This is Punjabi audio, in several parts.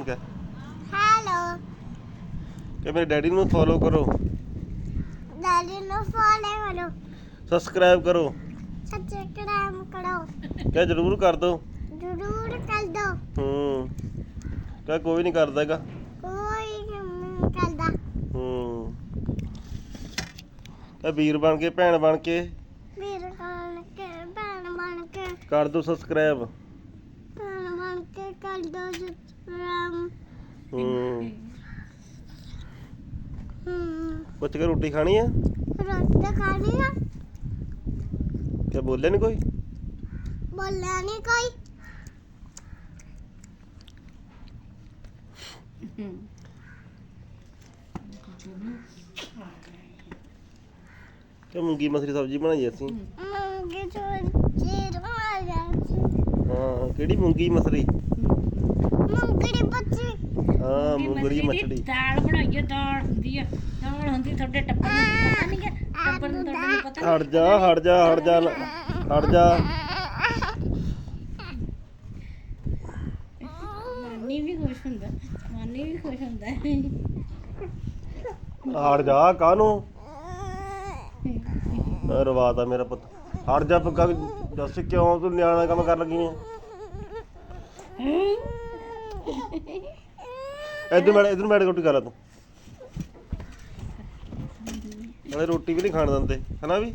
ਹੁਣ ਕਹਿ। ਹੈਲੋ ਕਿ ਮੇਰੇ ਡੈਡੀ ਨੂੰ ਫੋਲੋ ਕਰੋ। ਦਾਦੀ ਨੂੰ ਫੋਲੋ ਕਰੋ। ਸਬਸਕ੍ਰਾਈਬ ਕਰੋ। ਸਬਸਕ੍ਰਾਈਬ ਕਰੋ। ਕਹਿ ਜਰੂਰ ਕਰ ਦੋ। ਜ਼ਰੂਰ ਕਰ ਦੋ। ਹੂੰ। ਕਹਿ ਕੋਈ ਨਹੀਂ ਕਰਦਾ ਹੈਗਾ। ਕੋਈ ਨਹੀਂ ਕਰਦਾ। ਹੂੰ। ਇਹ ਵੀਰ ਬਣ ਕੇ ਭੈਣ ਬਣ ਕੇ। ਵੀਰ ਬਣ ਕੇ ਭੈਣ ਬਣ ਕੇ। ਕਰ ਦੋ ਸਬਸਕ੍ਰਾਈਬ ਭੈਣ ਬਣ ਕੇ ਕਰ ਦੋ। ਸਬਸਕ੍ਰਾਈਬ ਹੂੰ ਹੂੰ ਪੁੱਛ ਕੇ ਰੋਟੀ ਖਾਣੀ ਆ? ਰੋਟੀ ਖਾਣੀ ਆ। ਕਿ ਬੋਲੇ ਨਹੀਂ ਕੋਈ? ਬੋਲਿਆ ਨਹੀਂ ਕੋਈ। ਕਿ ਮੂੰਗੀ ਮਸਰੀ ਸਬਜ਼ੀ ਬਣਾਈ ਅਸੀਂ? ਮੰਗੇ ਚੋਰੀ ਰਵਾਇਆ ਸੀ। ਹਾਂ ਕਿਹੜੀ ਮੂੰਗੀ ਮਸਰੀ? ਮੰਗੜੀ ਬੱਚੀ। ਹਾਂ ਮੂੰਗੜੀ ਦੀ ਮਛਲੀ ਦਾਲ ਬਣਾਈਏ ਦਾਲ ਹੁੰਦੀ ਆ ਦਾਲ ਹੁੰਦੀ ਤੁਹਾਡੇ ਟੱਬਰ ਨੂੰ ਪਤਾ ਨਹੀਂ ਹੈ ਟੱਬਰ ਨੂੰ ਤੁਹਾਡੇ ਨੂੰ ਪਤਾ ਹਟ ਜਾ ਹਟ ਜਾ ਹਟ ਜਾ ਹਟ ਜਾ। ਮਾਨੀ ਵੀ ਖੁਸ਼ ਹੁੰਦਾ ਮਾਨੀ ਵੀ ਖੁਸ਼ ਹੁੰਦਾ। ਹਟ ਜਾ ਕਾਹਨੂੰ? ਰਵਾਤਾ ਮੇਰਾ ਪੁੱਤ। ਹਟ ਜਾ ਪੱਕਾ ਦੱਸ ਕਿਉਂ ਤੂੰ ਨਿਆਣਾ ਕੰਮ ਕਰਨ ਲੱਗੀ ਹੈ? ਇਧਰ ਮੈਂ ਇਧਰ ਮੈਂ ਰੋਟੀ ਖਾ ਲਾ ਤੂੰ। ਨਾਲੇ ਰੋਟੀ ਵੀ ਨਹੀਂ ਖਾਣ ਦਿੰਦੇ ਹਨਾ ਵੀ?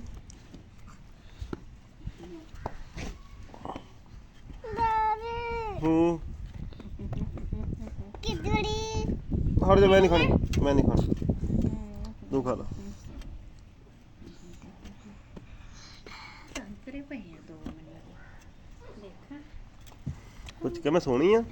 ਹੂੰ। ਕਿਦੜੀ? ਹਟ ਜਾ ਮੈਂ ਨਹੀਂ ਖਾਣੀ ਮੈਂ ਨਹੀਂ ਖਾਣੀ। ਤੂੰ ਖਾ ਲਾ। ਸੰਤਰੇ ਪਏ ਆ ਦੋ ਮੈਨੂੰ ਦੇਖਾਂ। ਕੁਝ ਕਿ ਮੈਂ ਸੋਹਣੀ ਆ।